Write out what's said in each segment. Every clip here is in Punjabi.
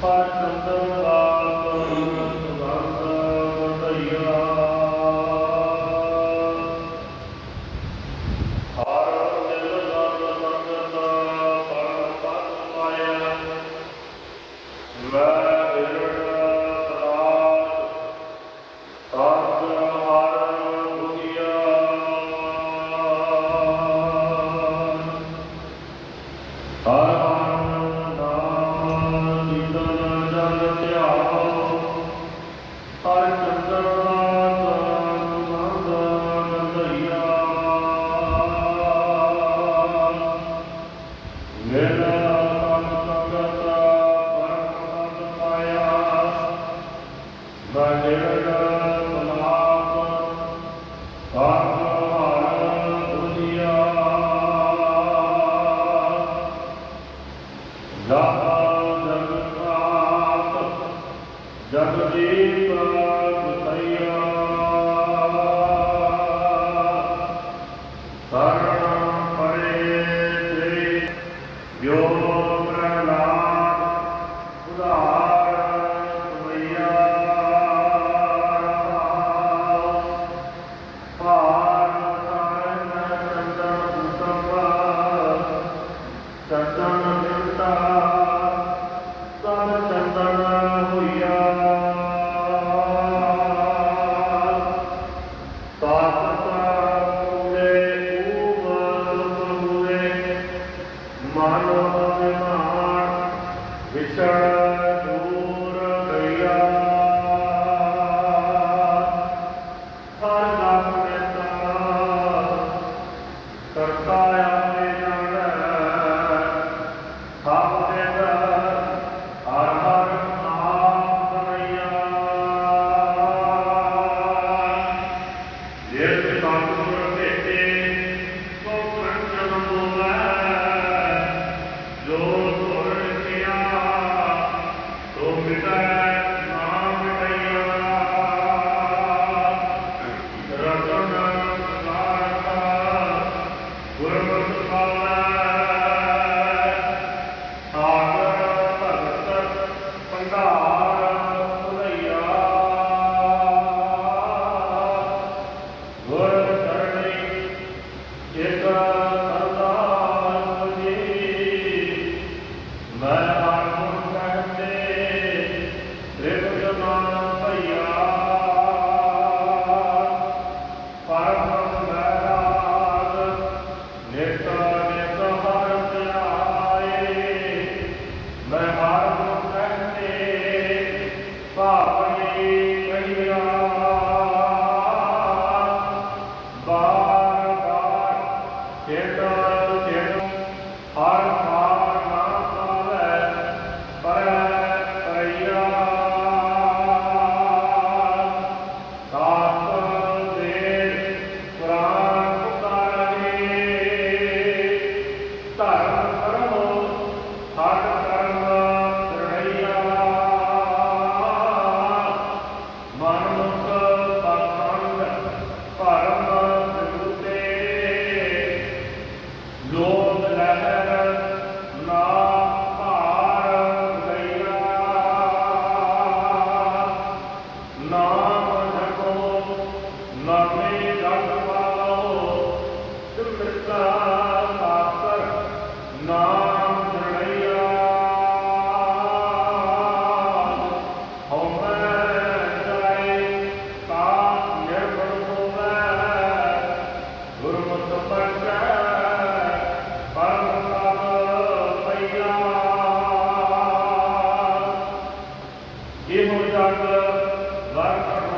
Part number قالت Father. Quieto, quieto. Ahora. ਇਹ ਹੁਣ ਤੱਕ ਲਗਭਗ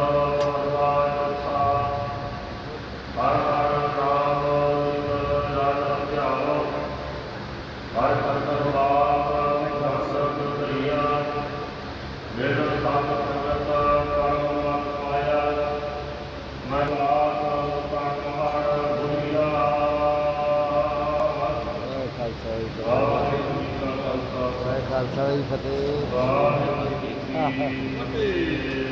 ਖਾਲਸਾ। ਜੀ ਫਤਿਹ। ਵਾਹਿਗੁਰੂ ਜੀ ਕੀ ਫਤਿਹ।